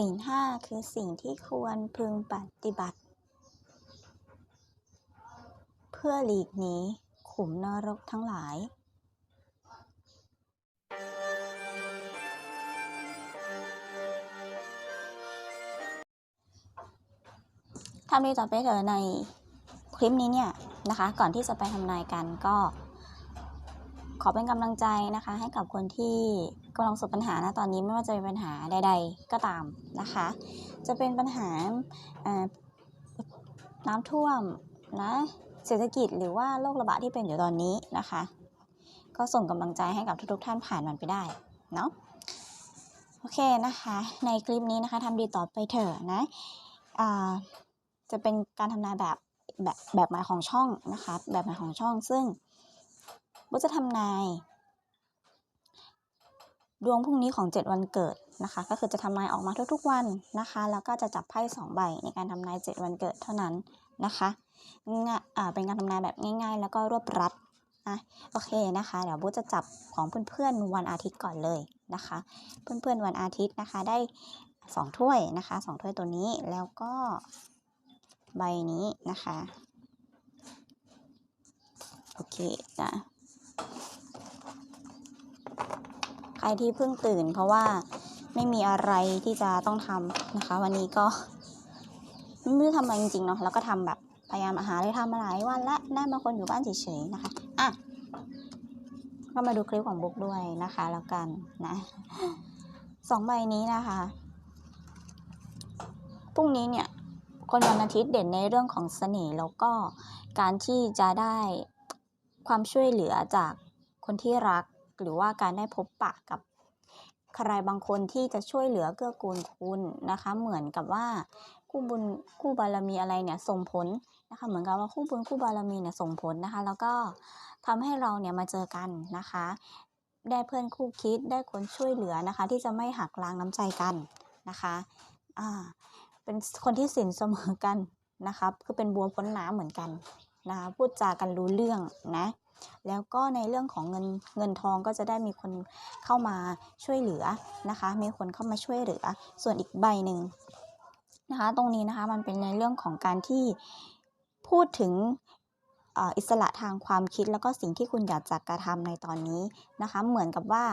ศีลห้าคือสิ่งที่ควรพึงปฏิบัติ เพื่อหลีกหนีขุมนรกทั้งหลาย ทำดีต่อไปเถอะในคลิปนี้เนี่ยนะคะ ก่อนที่จะไปทำนายกันก็ ขอเป็นกำลังใจนะคะให้กับคนที่ กำลังประสบปัญหานะตอนนี้ไม่ว่าจะเป็นปัญหาใด ๆ ก็ตามนะคะ จะเป็นปัญหาน้ำท่วมนะเศรษฐกิจหรือว่าโรคระบาดที่เป็นอยู่ตอนนี้นะคะ ก็ส่งกำลังใจให้กับทุกๆท่านผ่านมันไปได้เนาะโอเคนะคะ ในคลิปนี้นะคะทำดีต่อไปเถอะนะจะเป็นการทำนายแบบแบบแบบหมายของช่องนะคะ แบบหมายของช่องซึ่งว่าจะทำนาย ดวงพรุ่งนี้ของ 7 วันเกิดนะคะ ก็คือจะทำนายออกมาทุกๆวันนะคะ แล้วก็จะจับไพ่2ใบในการทำนาย 7 วันเกิดเท่านั้นนะคะง่ายอ่าเป็นการทำนายแบบง่าย ๆ แล้วก็รวบรัดนะโอเคนะคะ เดี๋ยวบุ๊จะจับของเพื่อนๆวันอาทิตย์ก่อนเลยนะคะ เพื่อนๆวันอาทิตย์นะคะได้ 2 ถ้วยนะคะ 2 ถ้วยตัวนี้แล้วก็ใบนี้นะคะ โอเคจ้ะ ใค รที่เพิ่งตื่น เพราะว่าไม่มีอะไรที่จะต้องทำนะคะ วันนี้ก็ไม่รู้ทำอะไรจริงๆเนาะแล้วก็ทำแบบพยายามหาอะไรทำมาหลายวันและได้บาคนอยู่บ้านเฉยๆนะคะอะก็มาดูคลิปของบุ๊กด้วยนะคะ แล้วกันนะสองใบนี้นะคะพรุ่งนี้เนี่ยคนวันอาทิตย์เด่นในเรื่องของเสน่ห์แล้วก็การที่จะได้ความช่วยเหลือจากคนที่รัก หรือว่าการได้พบปะกับใครบางคนที่จะช่วยเหลือเกื้อกูลคุณนะคะ เหมือนกับว่าคู่บุญคู่บารมีอะไรเนี่ยส่งผลนะคะเหมือนกับว่าคู่บุญคู่บารมีเนี่ยส่งผลนะคะ แล้วก็ทำให้เราเนี่ยมาเจอกันนะคะ ได้เพื่อนคู่คิดได้คนช่วยเหลือนะคะ ที่จะไม่หักล้างน้ำใจกันนะคะอ่าเป็นคนที่สินเสมอกันนะครับคือเป็นบัวพ้นน้ำเหมือนกันนะคะพูดจากันรู้เรื่องนะ แล้วก็ในเรื่องของเงินเงินทองก็จะได้มีคนเข้ามาช่วยเหลือนะคะ มีคนเข้ามาช่วยเหลือ ส่วนอีกใบหนึ่งนะคะ ตรงนี้นะคะมันเป็นในเรื่องของการที่พูดถึงอิสระทางความคิดแล้วก็สิ่งที่คุณอยากจะกระทำในตอนนี้นะคะ เหมือนกับว่า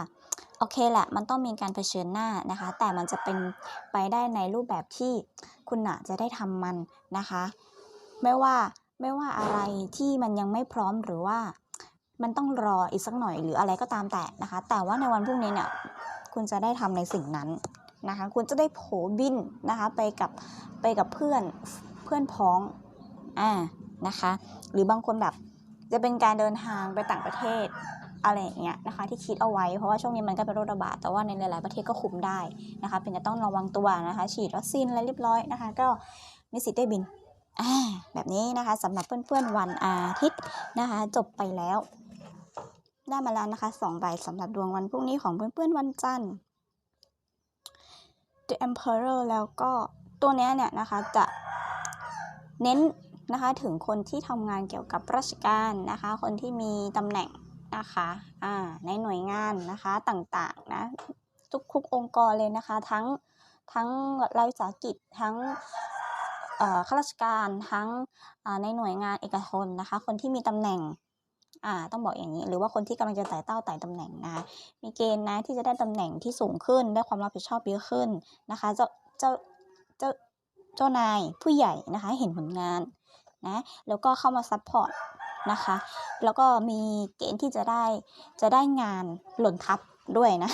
โอเคแหละมันต้องมีการเผชิญหน้านะคะ แต่มันจะเป็นไปได้ในรูปแบบที่คุณน่ะจะได้ทำมันนะคะ ไม่ว่าไม่ว่าอะไรที่มันยังไม่พร้อมหรือว่า มันต้องรออีกสักหน่อยหรืออะไรก็ตามแต่นะคะ แต่ว่าในวันพรุ่งนี้เนี่ยคุณจะได้ทำในสิ่งนั้นนะคะคุณจะได้โผบินนะคะไปกับไปกับเพื่อนเพื่อนพ้องอ่านะคะหรือบางคนแบบจะเป็นการเดินทางไปต่างประเทศอะไรอย่างเงี้ยนะคะที่คิดเอาไว้เพราะว่าช่วงนี้มันก็เป็นโรคระบาดแต่ว่าในหลาย ๆ ประเทศก็คุมได้นะคะเป็นจะต้องระวังตัวนะคะฉีดวัคซีนอะไรเรียบร้อยนะคะ ก็มีสิทธิ์ได้บินอ่าแบบนี้นะคะสำหรับเพื่อน ๆ วันอาทิตย์นะคะจบไปแล้ว ได้มาแล้วนะคะสองใบสำหรับดวงวันพรุ่งนี้ของเพื่อนๆวันจันทร์ The Emperor แล้วก็ตัวนี้เนี่ยนะคะจะเน้นนะคะถึงคนที่ทำงานเกี่ยวกับราชการนะคะ คนที่มีตำแหน่งนะคะอ่าในหน่วยงานนะคะต่างๆนะทุกๆองค์กรเลยนะคะ ทั้งทั้งรัฐวิสาหกิจทั้งข้าราชการทั้งในหน่วยงานเอกชนนะคะ คนที่มีตำแหน่ง อ่าต้องบอกอย่างนี้ หรือว่าคนที่กำลังจะไต่เต้าไต่ตำแหน่งนะคะมีเกณฑ์นะที่จะได้ตำแหน่งที่สูงขึ้นได้ความรับผิดชอบเยอะขึ้นนะคะเจ้าเจ้าเจ้าเจ้านายผู้ใหญ่นะคะเห็นผลงานนะแล้วก็เข้ามาซัพพอร์ตนะคะแล้วก็มีเกณฑ์ที่จะได้จะได้งานหล่นทับด้วยนะ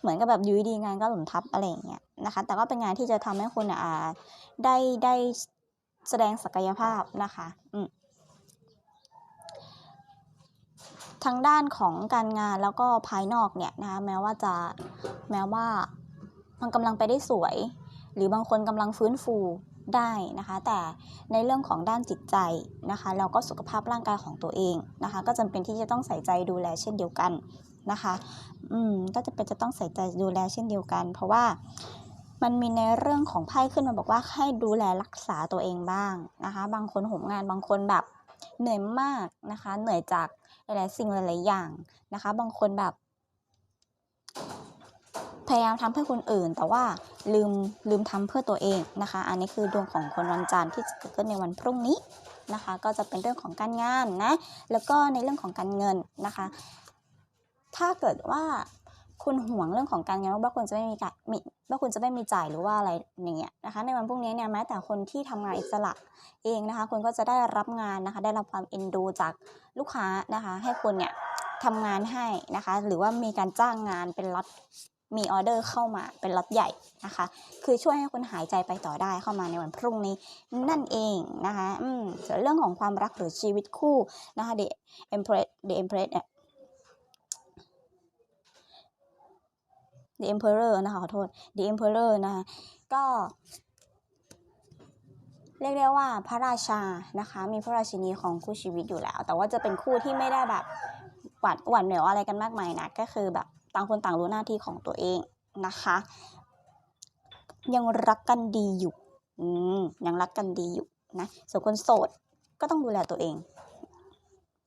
เหมือนกับแบบอยูดีงานก็หล่นทับอะไรอย่างเงี้ยนะคะแต่ก็เป็นงานที่จะทำให้คุณอ่าได้ได้แสดงศักยภาพนะคะอืม ทางด้านของการงานแล้วก็ภายนอกเนี่ยนะคะแม้ว่าจะแม้ว่ามันกำลังไปได้สวย หรือบางคนกำลังฟื้นฟูได้นะคะ แต่ในเรื่องของด้านจิตใจนะคะแล้วก็สุขภาพร่างกายของตัวเองนะคะ ก็จำเป็นที่จะต้องใส่ใจดูแลเช่นเดียวกันนะคะอืมก็จะเป็นจะต้องใส่ใจดูแลเช่นเดียวกัน เพราะว่ามันมีในเรื่องของไพ่ขึ้นมาบอกว่าให้ดูแลรักษาตัวเองบ้างนะคะ บางคนหมงานบางคนแบบเหนื่อยมากนะคะ เหนื่อยจาก หลายๆสิ่งหลายๆอย่างนะคะ บางคนแบบพยายามทำเพื่อคนอื่น แต่ว่าลืมลืมทำเพื่อตัวเองนะคะ อันนี้คือดวงของคนวันจันทร์ที่จะเกิดขึ้นในวันพรุ่งนี้นะคะ ก็จะเป็นเรื่องของการงานนะแล้วก็ในเรื่องของการเงินนะคะ ถ้าเกิดว่า คุณห่วงเรื่องของการเงินว่าคุณจะไม่มีการมีว่าคุณจะไม่มีจ่ายหรือว่าอะไรอย่างเงี้ยนะคะ ในวันพรุ่งนี้เนี่ยแม้แต่คนที่ทำงานอิสระเองนะคะ คุณก็จะได้รับงานนะคะ ได้รับความเอ็นดูจากลูกค้านะคะ ให้คุณเนี่ยทำงานให้นะคะ หรือว่ามีการจ้างงานเป็นล็อตมีออเดอร์เข้ามาเป็นล็อตใหญ่นะคะ คือช่วยให้คุณหายใจไปต่อได้เข้ามาในวันพรุ่งนี้นั่นเองนะคะ อืมเรื่องของความรักหรือชีวิตคู่นะคะ The Empress The Empress เนี่ย The Emperor นะคะขอโทษ The Emperor นะคะก็ เรียกได้ว่าพระราชานะคะ มีพระราชินีของคู่ชีวิตอยู่แล้ว แต่ว่าจะเป็นคู่ที่ไม่ได้แบบหวานหวานเหนียวอะไรกันมากมายนะก็คือแบบต่างคนต่างรู้หน้าที่ของตัวเองนะคะ ยังรักกันดีอยู่อืมยังรักกันดีอยู่นะส่วนคนโสดก็ต้องดูแลตัวเอง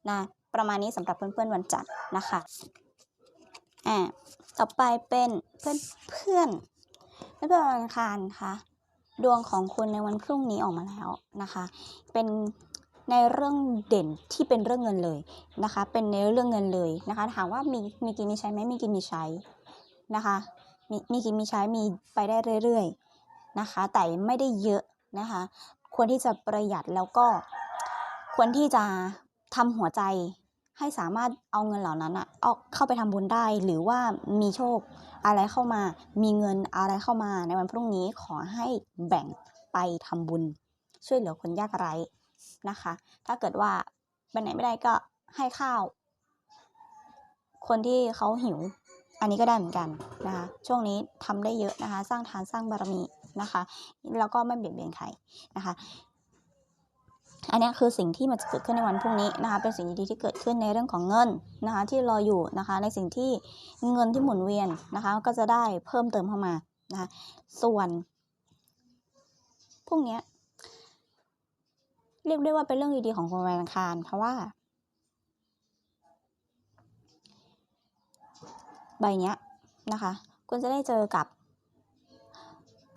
นะประมาณนี้สำหรับเพื่อนๆวันจันทร์นะคะ อ่าต่อไปเป็นเพื่อนเพื่อนเพื่อนวันอังคารค่ะ ดวงของคุณในวันพรุ่งนี้ออกมาแล้วนะคะ เป็นในเรื่องเด่นที่เป็นเรื่องเงินเลยนะคะ เป็นในเรื่องเงินเลยนะคะ ถามว่ามีมีกินมีใช้ไหมมีกินมีใช้นะคะ มีมีกินมีใช้มีไปได้เรื่อยๆนะคะ แต่ไม่ได้เยอะนะคะ ควรที่จะประหยัดแล้วก็ควรที่จะทำหัวใจ ให้สามารถเอาเงินเหล่านั้นอะเอาเข้าไปทำบุญได้ หรือว่ามีโชคอะไรเข้ามา มีเงินอะไรเข้ามา ในวันพรุ่งนี้ขอให้แบ่งไปทำบุญ ช่วยเหลือคนยากไร้นะคะ ถ้าเกิดว่าไปไหนไม่ได้ก็ให้ข้าว คนที่เขาหิว อันนี้ก็ได้เหมือนกันนะคะ ช่วงนี้ทำได้เยอะนะคะ สร้างทานสร้างบารมีนะคะ แล้วก็ไม่เบียดเบียนใครนะคะ อันนี้คือสิ่งที่มันจะเกิดขึ้นในวันพรุ่งนี้นะคะเป็นสิ่งดีๆที่เกิดขึ้นในเรื่องของเงินนะคะที่รออยู่นะคะในสิ่งที่เงินที่หมุนเวียนนะคะก็จะได้เพิ่มเติมเข้ามานะคะส่วนพรุ่งนี้เรียกได้ว่าเป็นเรื่องดีๆของคนวันอังคารเพราะว่า ใบเนี้ยนะคะคุณจะได้เจอกับ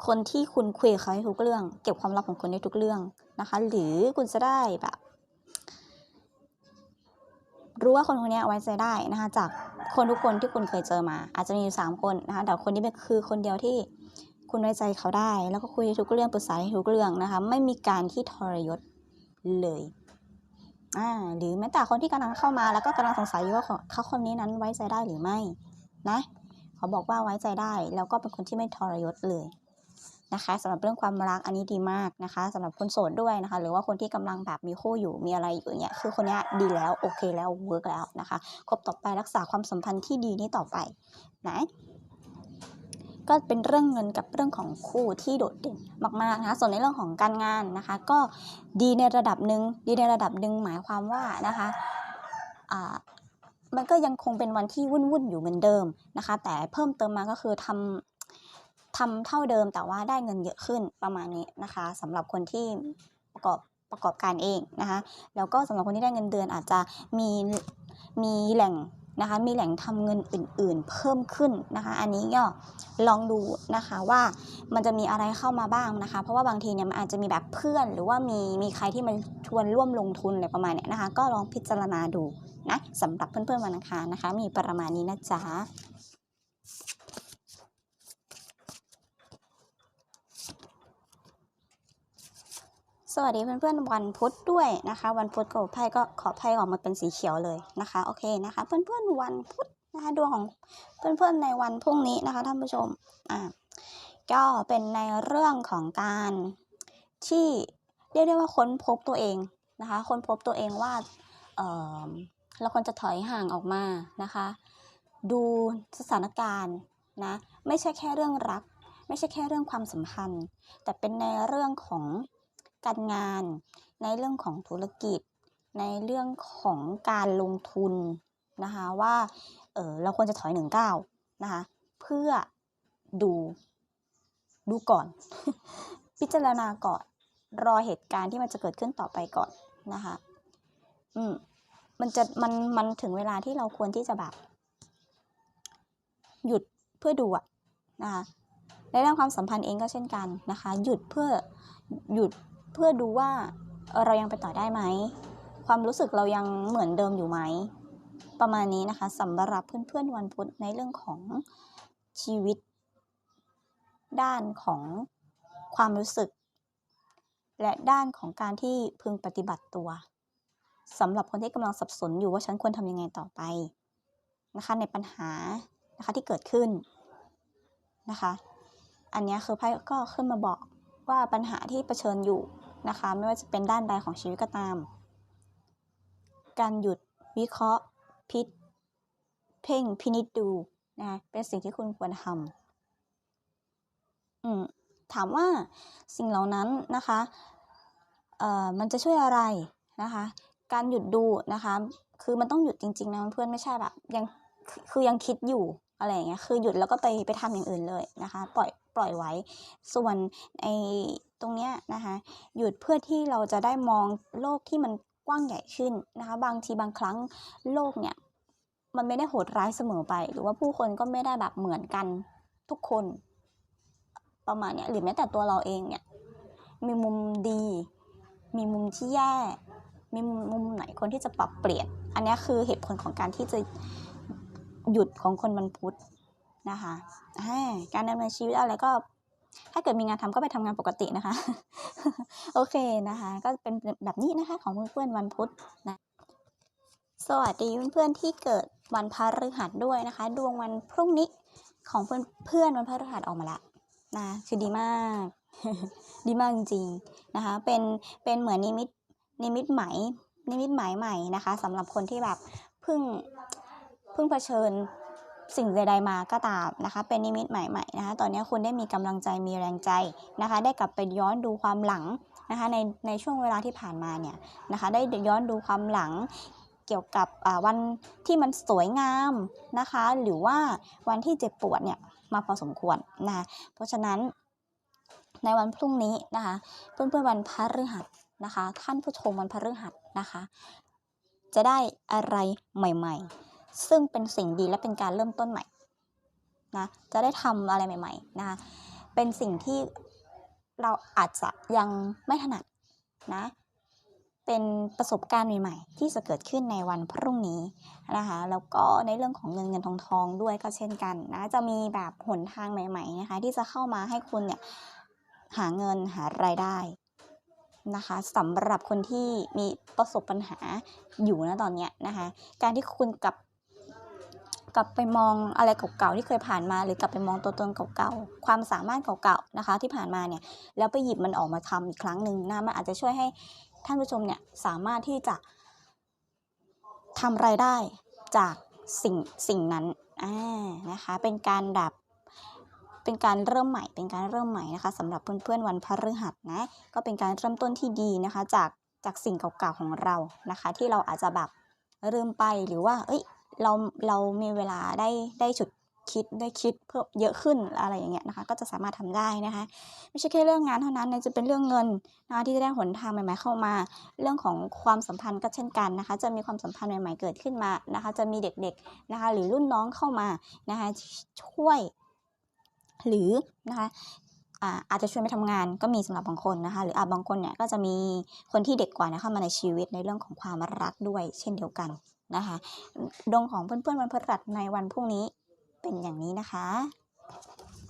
คนที่คุณคุยกับเขาในทุกเรื่อง เก็บความลับของคุณในทุกเรื่อง นะคะ หรือคุณจะได้แบบรู้ว่าคนคนนี้ไว้ใจได้นะคะ จากคนทุกคนที่คุณเคยเจอมา อาจจะมีอยู่สามคนนะคะแต่คนนี้เป็นคือคนเดียวที่คุณไว้ใจเขาได้ แล้วก็คุยทุกเรื่องปรึกษาทุกเรื่องนะคะ ไม่มีการที่ทรยศเลยอ่าหรือแม้แต่คนที่กำลังเข้ามาแล้วก็กำลังสงสัยอยู่ว่าเขาคนนี้นั้นไว้ใจได้หรือไม่นะเขาบอกว่าไว้ใจได้ แล้วก็เป็นคนที่ไม่ทรยศเลย นะคะสำหรับเรื่องความรักอันนี้ดีมากนะคะสำหรับคนโสดด้วยนะคะ หรือว่าคนที่กำลังแบบมีคู่อยู่มีอะไรอยู่เนี่ยคือคนนี้ดีแล้วโอเคแล้วเวิร์กแล้วนะคะคบต่อไปรักษาความสัมพันธ์ที่ดีนี้ต่อไปนะก็เป็นเรื่องเงินกับเรื่องของคู่ที่โดดเด่นมากๆนะคะส่วนในเรื่องของการงานนะคะ ก็ดีในระดับหนึ่งดีในระดับหนึ่งหมายความว่านะคะอ่ามันก็ยังคงเป็นวันที่วุ่นๆอยู่เหมือนเดิมนะคะ แต่เพิ่มเติมมาก็คือทำ ทำเท่าเดิมแต่ว่าได้เงินเยอะขึ้นประมาณนี้นะคะสำหรับคนที่ประกอบประกอบการเองนะคะ แล้วก็สำหรับคนที่ได้เงินเดือนอาจจะมีมีแหล่งนะคะมีแหล่งทำเงินอื่นๆ เพิ่มขึ้นนะคะ อันนี้ก็ลองดูนะคะว่ามันจะมีอะไรเข้ามาบ้างนะคะ เพราะว่าบางทีเนี่ยมันอาจจะมีแบบเพื่อนหรือว่ามีมีใครที่มันชวนร่วมลงทุนอะไรประมาณเนี้ยนะคะ ก็ลองพิจารณาดูนะสำหรับเพื่อนๆวันอังคารนะคะ มีประมาณนี้นะจ๊ะ สวัสดีเพื่อนๆวันพุธด้วยนะคะ วันพุธก็ไพ่ก็ขอไพ่ออกมาเป็นสีเขียวเลยนะคะโอเคนะคะ เพื่อนๆวันพุธนะคะดวงของเพื่อนๆในวันพรุ่งนี้นะคะท่านผู้ชมอ่าก็เป็นในเรื่องของการที่เรียกได้ว่าค้นพบตัวเองนะคะ ค้นพบตัวเองว่าเออเราควรจะถอยห่างออกมานะคะ ดูสถานการณ์นะไม่ใช่แค่เรื่องรัก ไม่ใช่แค่เรื่องความสัมพันธ์ แต่เป็นในเรื่องของ การงาน ในเรื่องของธุรกิจ ในเรื่องของการลงทุนนะคะว่าเออเราควรจะถอยหนึ่งก้าวนะคะเพื่อดูดูก่อน พิจารณาก่อนรอเหตุการณ์ที่มันจะเกิดขึ้นต่อไปก่อนนะคะอืมมันจะมันมันถึงเวลาที่เราควรที่จะแบบ หยุดเพื่อดูอะนะคะในเรื่องความสัมพันธ์เองก็เช่นกันนะคะ หยุดเพื่อหยุด เพื่อดูว่าเรายังไปต่อได้ไหม ความรู้สึกเรายังเหมือนเดิมอยู่ไหม ประมาณนี้นะคะสำหรับเพื่อนๆวันพุธในเรื่องของชีวิต ด้านของความรู้สึก และด้านของการที่พึงปฏิบัติตัวสำหรับคนที่กำลังสับสนอยู่ว่าฉันควรทำยังไงต่อไปนะคะในปัญหานะคะที่เกิดขึ้นนะคะ อันนี้คือไพ่ก็ขึ้นมาบอกว่าปัญหาที่เผชิญอยู่ นะคะ ไม่ว่าจะเป็นด้านใดของชีวิตก็ตาม การหยุดวิเคราะห์ พิจเพ่งพินิจดูนะคะเป็นสิ่งที่คุณควรทำอืมถามว่าสิ่งเหล่านั้นนะคะเอ่อมันจะช่วยอะไรนะคะ การหยุดดูนะคะ คือมันต้องหยุดจริงๆนะเพื่อนไม่ใช่แบบยังคือยังคิดอยู่อะไรอย่างเงี้ยคือหยุดแล้วก็ไปไปทำอย่างอื่นเลยนะคะ ปล่อยปล่อยไว้ ส่วนไอ ตรงเนี้ยนะคะหยุดเพื่อที่เราจะได้มองโลกที่มันกว้างใหญ่ขึ้นนะคะบางทีบางครั้งโลกเนี่ยมันไม่ได้โหดร้ายเสมอไป หรือว่าผู้คนก็ไม่ได้แบบเหมือนกันทุกคนประมาณเนี้ยหรือแม้แต่ตัวเราเองเนี่ยมีมุมดี มีมุมที่แย่ มีมุมมุมไหนคนที่จะปรับเปลี่ยน อันนี้คือเหตุผลของการที่จะหยุดของคนวันพุธนะคะการดำเนินชีวิตอะไรก็ ถ้าเกิดมีงานทำก็ไปทำงานปกตินะคะ โอเคนะคะ ก็เป็นแบบนี้นะคะของเพื่อนๆวันพุธนะสวัสดีเพื่อนๆที่เกิดวันพฤหัสด้วยนะคะ ดวงวันพรุ่งนี้ของเพื่อนเพื่อนวันพฤหัสออกมาละนะคือดีมาก ดีมากจริงๆนะคะ เป็นเป็นเหมือนนิมิตนิมิตไหมายนิมิตหมายใหม่นะคะสำหรับคนที่แบบเพิ่งเพิ่งเผชิญ สิ่งใดๆมาก็ตามนะคะ เป็นนิมิตใหม่ใหม่นะคะ ตอนนี้คุณได้มีกำลังใจมีแรงใจนะคะ ได้กลับไปย้อนดูความหลังนะคะในในช่วงเวลาที่ผ่านมาเนี่ยนะคะ ได้ย้อนดูความหลังเกี่ยวกับวันที่มันสวยงามนะคะ หรือว่าวันที่เจ็บปวดเนี่ยมาพอสมควรนะคะเพราะฉะนั้นในวันพรุ่งนี้นะคะ เพื่อนๆวันพฤหัสนะคะ ท่านผู้ชมวันพฤหัสนะคะ จะได้อะไรใหม่ ๆ ซึ่งเป็นสิ่งดีและเป็นการเริ่มต้นใหม่นะจะได้ทำอะไรใหม่ๆนะคะเป็นสิ่งที่เราอาจจะยังไม่ถนัดนะเป็นประสบการณ์ใหม่ๆ ที่จะเกิดขึ้นในวันพรุ่งนี้นะคะแล้วก็ในเรื่องของเงินเงินทองทองด้วยก็เช่นกันนะจะมีแบบหนทางใหม่ๆนะคะที่จะเข้ามาให้คุณเนี่ยหาเงินหารายได้นะคะสำหรับคนที่มีประสบปัญหาอยู่นะตอนเนี้ยนะคะการที่คุณกลับ กลับไปมองอะไรเก่าๆที่เคยผ่านมา หรือกลับไปมองตัวตนเก่าๆความสามารถเก่าๆนะคะ ที่ผ่านมาเนี่ยแล้วไปหยิบมันออกมาทำอีกครั้งหนึ่งนะมันอาจจะช่วยให้ท่านผู้ชมเนี่ยสามารถที่จะทำรายได้จากสิ่งสิ่งนั้นอ่านะคะ เป็นการดับเป็นการเริ่มใหม่เป็นการเริ่มใหม่นะคะสำหรับเพื่อนๆวันพฤหัสนะก็เป็นการเริ่มต้นที่ดีนะคะ จากจากสิ่งเก่าๆของเรานะคะ ที่เราอาจจะแบบลืมไปหรือว่า เอ้ย เราเรามีเวลาได้ได้ฉุดคิดได้คิดเพิ่มเยอะขึ้นอะไรอย่างเงี้ยนะคะ ก็จะสามารถทำได้นะคะ ไม่ใช่แค่เรื่องงานเท่านั้นจะเป็นเรื่องเงินนะคะที่จะได้หนทางใหม่ ๆ เข้ามา เรื่องของความสัมพันธ์ก็เช่นกันนะคะ จะมีความสัมพันธ์ใหม่ ๆ เกิดขึ้นมานะคะ จะมีเด็กๆนะคะ หรือรุ่นน้องเข้ามานะคะช่วย หรือนะคะอาจจะชวนไปทำงานก็มีสำหรับบางคนนะคะ หรืออาจบางคนเนี่ยก็จะมีคนที่เด็กกว่านยเข้ามาในชีวิตในเรื่องของความรักด้วยเช่นเดียวกัน นะคะ ดวงของเพื่อนๆวันพฤหัสในวันพรุ่งนี้เป็นอย่างนี้นะคะ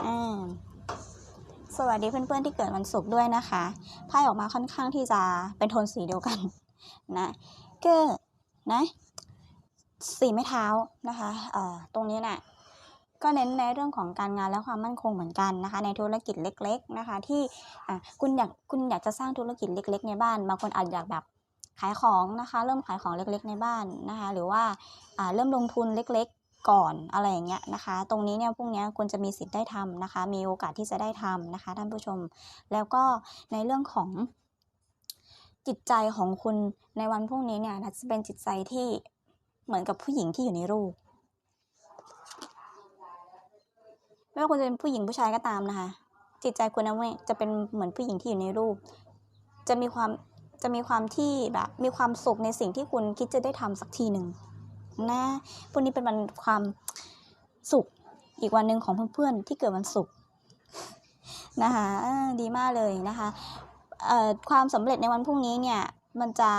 อ่าสวัสดีเพื่อนๆที่เกิดวันศุกร์ด้วยนะคะไพ่ออกมาค่อนข้างที่จะเป็นโทนสีเดียวกันนะก็นะสีไม้เท้านะคะเอ่อตรงนี้น่ะก็เน้นในเรื่องของการงานและความมั่นคงเหมือนกันนะคะ ในธุรกิจเล็ก ๆนะคะ ที่คุณอยากคุณอยากจะสร้างธุรกิจเล็ก ๆ ในบ้านบางคนอาจอยากแบบ ขายของนะคะ เริ่มขายของเล็กๆในบ้านนะคะ หรือว่าเริ่มลงทุนเล็กๆก่อนอะไรอย่างเงี้ยนะคะ ตรงนี้เนี่ยพรุ่งนี้คุณจะมีสิทธิ์ได้ทำนะคะ มีโอกาสที่จะได้ทำนะคะ ท่านผู้ชม แล้วก็ในเรื่องของจิตใจของคุณในวันพรุ่งนี้เนี่ยจะเป็นจิตใจที่เหมือนกับผู้หญิงที่อยู่ในรูปไม่ว่าคุณจะเป็นผู้หญิงผู้ชายก็ตามนะคะ จิตใจคุณนะเว้ยจะเป็นเหมือนผู้หญิงที่อยู่ในรูป จะมีความ จะมีความที่แบบมีความสุขในสิ่งที่คุณคิดจะได้ทำสักทีหนึ่งนะพวกนี้เป็นวันความสุขอีกวันหนึ่งของเพื่อนๆที่เกิดวันศุกร์นะคะดีมากเลยนะคะความสำเร็จในวันพรุ่งนี้เนี่ยมันจะ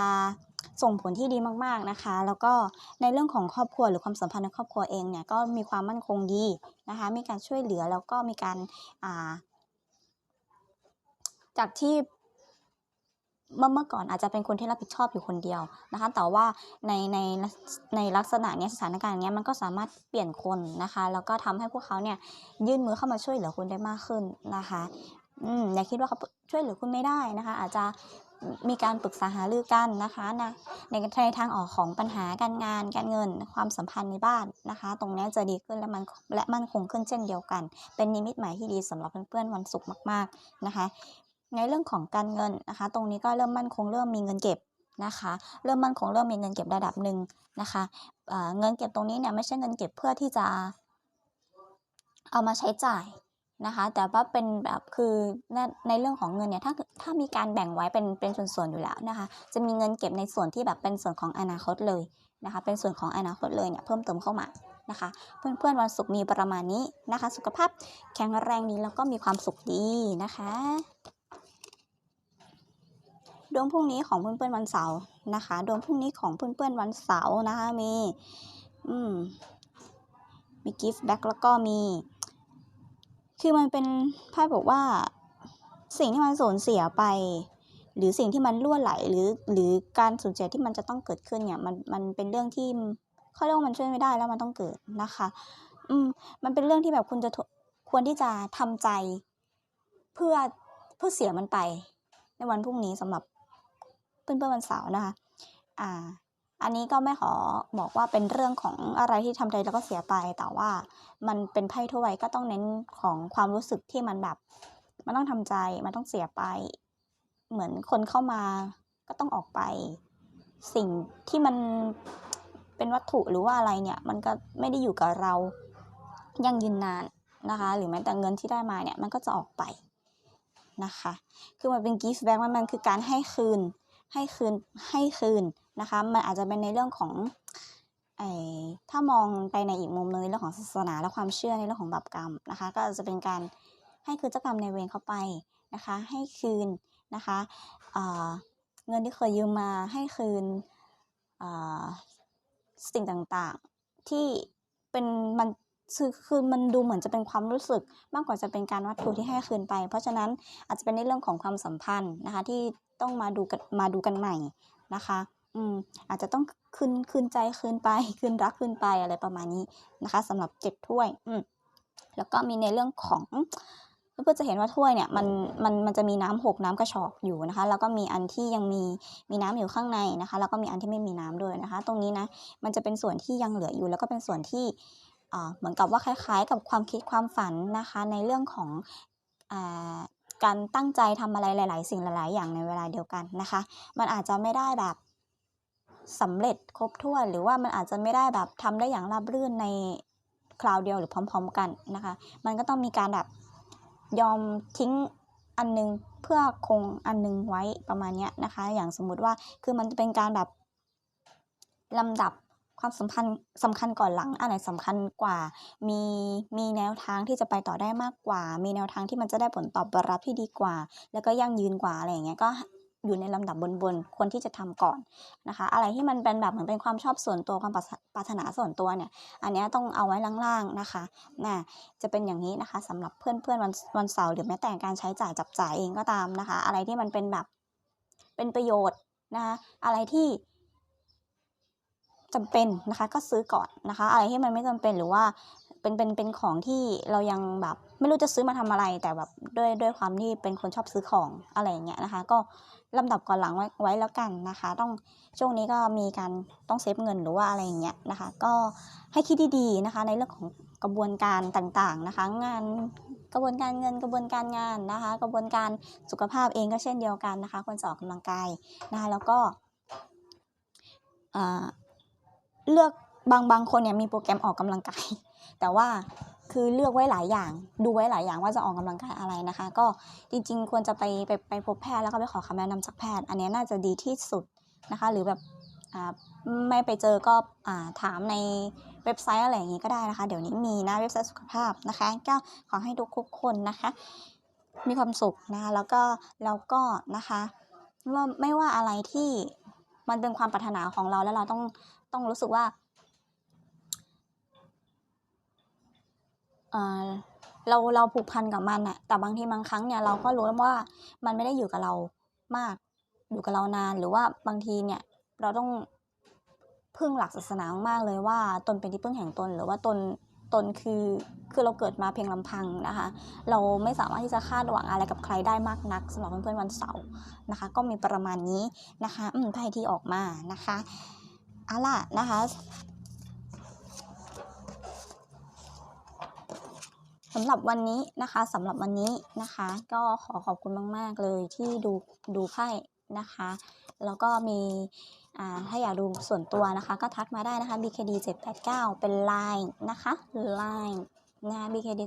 ส่งผลที่ดีมากๆนะคะ แล้วก็ในเรื่องของครอบครัวหรือความสัมพันธ์ในครอบครัวเองเนี่ยก็มีความมั่นคงดีนะคะ มีการช่วยเหลือแล้วก็มีการาจากที่ เมื่อเมื่อก่อนอาจจะเป็นคนที่รับผิดชอบอยู่คนเดียวนะคะ แต่ว่าในในในลักษณะนี้สถานการณ์นี้มันก็สามารถเปลี่ยนคนนะคะ แล้วก็ทำให้พวกเขาเนี่ยยื่นมือเข้ามาช่วยเหลือคุณได้มากขึ้นนะคะอืมอย่าคิดว่าเขาช่วยเหลือคุณไม่ได้นะคะ อาจจะมีการปรึกษาหารือกันนะคะนะในในทางออกของปัญหาการงานการเงินความสัมพันธ์ในบ้านนะคะ ตรงนี้จะดีขึ้นและมันและมั่นคงขึ้นเช่นเดียวกัน เป็นนิมิตหมายที่ดีสำหรับเพื่อนๆวันศุกร์มาก ๆนะคะ ในเรื่องของการเงินนะคะ ตรงนี้ก็เริ่มมั่นคงเริ่มมีเงินเก็บนะคะ เริ่มมั่นคงเริ่มมีเงินเก็บระดับหนึ่งนะคะเเงินเก็บตรงนี้เนี่ยไม่ใช่เงินเก็บเพื่อที่จะเอามาใช้จ่ายนะคะ แต่ว่าเป็นแบบคือในในเรื่องของเงินเนี่ยถ้าถ้ามีการแบ่งไว้เป็นเป็นส่วนๆอยู่แล้วนะคะ จะมีเงินเก็บในส่วนที่แบบเป็นส่วนของอนาคตเลยนะคะ เป็นส่วนของอนาคตเลยเนี่ยเพิ่มเติมเข้ามานะคะ เพื่อนๆวันศุกร์มีประมาณนี้นะคะ สุขภาพแข็งแรงดีแล้วก็มีความสุขดีนะคะ ดวงพรุ่งนี้ของเพื่อนๆวันเสาร์นะคะ ดวงพรุ่งนี้ของเพื่อนๆวันเสาร์นะคะ มี อืม มีกิฟต์แบ็กแล้วก็มี คือมันเป็นไพ่บอกว่า สิ่งที่มันสูญเสียไป หรือสิ่งที่มันล่วไหล หรือ หรือการสูญเสียที่มันจะต้องเกิดขึ้นเนี่ย มัน มันเป็นเรื่องที่เขาเรียกว่ามันช่วยไม่ได้แล้วมันต้องเกิดนะคะ อืม มันเป็นเรื่องที่แบบคุณจะควรที่จะทำใจ เพื่อเพื่อเสียมันไปในวันพรุ่งนี้สำหรับ เพื่อนๆวันเสาร์นะคะ อ่า อันนี้ก็ไม่ขอบอกว่าเป็นเรื่องของอะไรที่ทำใจแล้วก็เสียไป แต่ว่ามันเป็นไพ่ถ้วยก็ต้องเน้นของความรู้สึกที่มันแบบ มันต้องทำใจ มันต้องเสียไป เหมือนคนเข้ามาก็ต้องออกไป สิ่งที่มันเป็นวัตถุหรือว่าอะไรเนี่ย มันก็ไม่ได้อยู่กับเรายั่งยืนนานนะคะ หรือแม้แต่เงินที่ได้มาเนี่ยมันก็จะออกไปนะคะ คือมันเป็น gift back มันมันคือการให้คืน ให้คืนให้คืนนะคะ มันอาจจะเป็นในเรื่องของไอ้ถ้ามองไปในอีกมุมนึงในเรื่องของศาสนาและความเชื่อในเรื่องของบาปกรรมนะคะ ก็จะเป็นการให้คืนเจ้ากรรมในเวรเข้าไปนะคะ ให้คืนนะคะอ่าเงินที่เคยยืมมาให้คืนสิ่งต่างๆที่เป็นมัน คือคือมันดูเหมือนจะเป็นความรู้สึกมากกว่าจะเป็นการวัตถุที่ให้คืนไป เพราะฉะนั้นอาจจะเป็นในเรื่องของความสัมพันธ์นะคะ ที่ต้องมาดูกันมาดูกันใหม่นะคะอืมอาจจะต้องคืนคืนใจคืนไป คืนรักคืนไปอะไรประมาณนี้นะคะสำหรับเจ็ดถ้วยอืมแล้วก็มีในเรื่องของเพื่อจะเห็นว่าถ้วยเนี่ยมันมันมันจะมีน้ำหกน้ำกระชอกอยู่นะคะ แล้วก็มีอันที่ยังมีมีน้ำอยู่ข้างในนะคะ แล้วก็มีอันที่ไม่มีน้ำด้วยนะคะ ตรงนี้นะมันจะเป็นส่วนที่ยังเหลืออยู่ แล้วก็เป็นส่วนที่ เหมือนกับว่าคล้ายๆ กับความคิดความฝันนะคะในเรื่องของอการตั้งใจทำอะไรหลาย ๆ สิ่งหลาย ๆ อย่างในเวลาเดียวกันนะคะ มันอาจจะไม่ได้แบบสำเร็จครบถ้วน หรือว่ามันอาจจะไม่ได้แบบทำได้อย่างราบรื่นในคราวเดียวหรือพร้อม ๆ กันนะคะ มันก็ต้องมีการแบบยอมทิ้งอันนึงเพื่อคงอันนึงไว้ประมาณนี้นะคะ อย่างสมมุติว่าคือมันจะเป็นการแบบลำดับ ความสัมพันธ์สำคัญก่อนหลังอันไหนสำคัญกว่า มีมีแนวทางที่จะไปต่อได้มากกว่า มีแนวทางที่มันจะได้ผลตอบรับที่ดีกว่า แล้วก็ยั่งยืนกว่าอะไรอย่างเงี้ยก็อยู่ในลำดับบนๆควรที่จะทำก่อนนะคะ อะไรที่มันเป็นแบบเหมือนเป็นความชอบส่วนตัวความปรารถนาส่วนตัวเนี่ย อันเนี้ยต้องเอาไว้ล่างๆนะคะน่ะจะเป็นอย่างนี้นะคะสำหรับเพื่อนๆวันวันเสาร์หรือแม้แต่การใช้จ่ายจับจ่ายเองก็ตามนะคะ อะไรที่มันเป็นแบบเป็นประโยชน์นะคะอะไรที่ จำเป็นนะคะก็ซื้อก่อนนะคะ อะไรที่มันไม่จำเป็นหรือว่าเป็นเป็นเป็นของที่เรายังแบบไม่รู้จะซื้อมาทำอะไร แต่แบบด้วยด้วยความที่เป็นคนชอบซื้อของอะไรอย่างเงี้ยนะคะ ก็ลำดับก่อนหลังไว้ไว้แล้วกันนะคะ ต้องช่วงนี้ก็มีการต้องเซฟเงินหรือว่าอะไรอย่างเงี้ยนะคะ ก็ให้คิดดีๆนะคะ ในเรื่องของกระบวนการต่างๆนะคะ งานกระบวนการเงินกระบวนการงานนะคะ กระบวนการสุขภาพเองก็เช่นเดียวกันนะคะควรจะออกกำลังกายนะคะแล้วก็อ่า เลือกบางบางคนเนี่ยมีโปรแกรมออกกำลังกาย แต่ว่าคือเลือกไว้หลายอย่าง ดูไว้หลายอย่างว่าจะออกกำลังกายอะไรนะคะ ก็จริงๆ ควรจะไปไปไปพบแพทย์แล้วก็ไปขอคำแนะนำจากแพทย์ อันนี้น่าจะดีที่สุดนะคะ หรือแบบอ่าไม่ไปเจอก็อ่าถามในเว็บไซต์อะไรอย่างงี้ก็ได้นะคะ เดี๋ยวนี้มีนะเว็บไซต์สุขภาพนะคะ ก็ขอให้ทุกคนนะคะ มีความสุขนะคะแล้วก็แล้วก็นะคะว่าไม่ว่าอะไรที่ มันเป็นความปรารถนาของเราแล้วเราต้องต้องรู้สึกว่าเราเราผูกพันกับมันอะแต่บางทีบางครั้งเนี่ยเราก็รู้ว่ามันไม่ได้อยู่กับเรามาก อยู่กับเรานาน หรือว่าบางทีเนี่ยเราต้องพึ่งหลักศาสนามากเลยว่าตนเป็นที่พึ่งแห่งตน หรือว่าตน ตนคือคือเราเกิดมาเพียงลำพังนะคะ เราไม่สามารถที่จะคาดหวังอะไรกับใครได้มากนักสำหรับเพื่อนๆวันเสาร์นะคะ ก็มีประมาณนี้นะคะอืมไพ่ที่ออกมานะคะเอาล่ะนะคะสำหรับวันนี้นะคะสำหรับวันนี้นะคะ ก็ขอขอบคุณมาก ๆ เลยที่ดูดูไพ่นะคะ แล้วก็มี ถ้าอยากดูส่วนตัวนะคะก็ทักมาได้นะคะ BKD 789เป็น Line นะคะ Line นะ BKD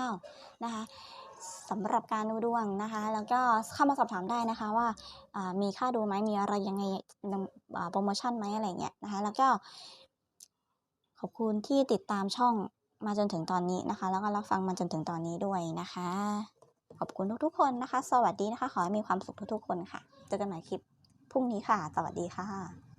789นะคะสำหรับการดูดวงนะคะ แล้วก็เข้ามาสอบถามได้นะคะว่ามีค่าดูไหมมีอะไรยังไงโปรโมชั่นไหมอะไรเงี้ยนะคะ แล้วก็ ขอบคุณที่ติดตามช่องมาจนถึงตอนนี้นะคะ แล้วก็รับฟังมาจนถึงตอนนี้ด้วยนะคะ ขอบคุณทุกๆคนนะคะ สวัสดีนะคะ ขอให้มีความสุขทุกๆคนค่ะ เจอกันใหม่คลิป พรุ่งนี้ค่ะ สวัสดีค่ะ